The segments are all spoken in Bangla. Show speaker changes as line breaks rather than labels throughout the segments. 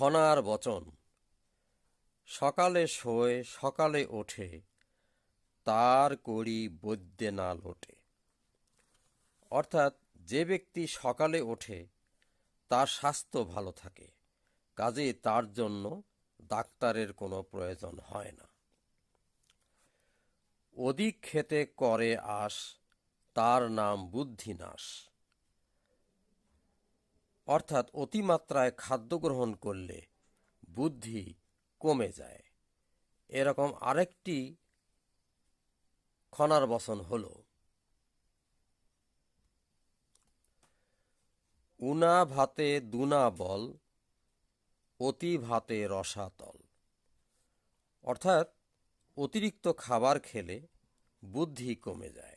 খনার বচন। সকালে শোয়, সকালে ওঠে, তার করি বৈদ্যে না লোটে। অর্থাৎ যে ব্যক্তি সকালে ওঠে, তার স্বাস্থ্য ভালো থাকে, কাজে তার জন্য ডাক্তারের কোনো প্রয়োজন হয় না। অধিক খেতে করে আস তার নাম বুদ্ধিনাশ। অর্থাৎ অতিমাত্রায় খাদ্য গ্রহণ করলে বুদ্ধি কমে যায়। এরকম আরেকটি খনার বসন হল, উনা ভাতে দুনা বল, অতি ভাতে রসাতল অর্থাৎ অতিরিক্ত খাবার খেলে বুদ্ধি কমে যায়।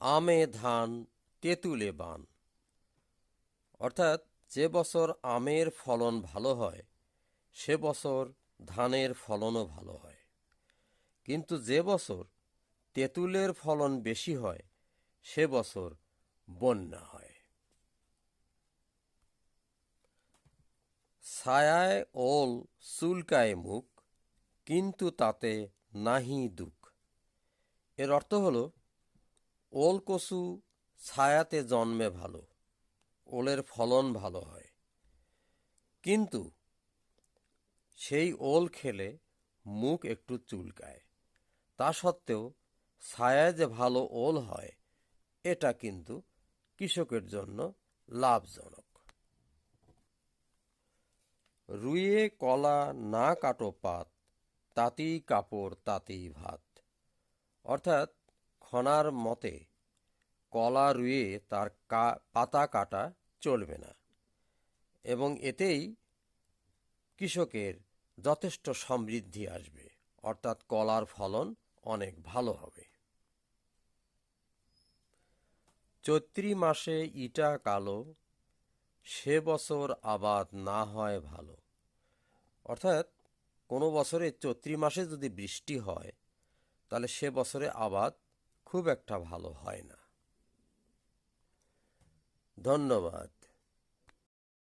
আমে ধান তেঁতুলে বান অর্থাৎ যে বছর আমের ফলন ভালো হয়, সে বছর ধানের ফলনও ভালো হয়। কিন্তু যে বছর তেঁতুলের ফলন বেশি হয়, সে বছর বন্যা হয়। ছায়ায় ওল চুলকায় মুখ, কিন্তু তাতে নাহি দুঃখ। এর অর্থ হলো ওল কচু ছায়াতে জন্মে ভালো, ওলের ফলন ভালো হয়। কিন্তু সেই ওল খেলে মুখ একটু চুলকায়। তা সত্ত্বেও ছায়ায় যে ভালো ওল হয়, এটা কিন্তু কৃষকের জন্য লাভজনক। রুইয়ে কলা না কাটো পাত, তাতেই কাপড়, তাতেই ভাত। অর্থাৎ খনার মতে কলা রুয়ে তার পাতা কাটা চলবে না এবং এতেই কৃষকের যথেষ্ট সমৃদ্ধি আসবে। অর্থাৎ কলার ফলন অনেক ভালো হবে। চৈত্রি মাসে ইটা কালো, সে বছর আবাদ না হয় ভালো। অর্থাৎ কোনো বছরে চৈত্রি মাসে যদি বৃষ্টি হয়, তাহলে সে বছরে আবাদ খুব একটা ভালো হয় না। ধন্যবাদ।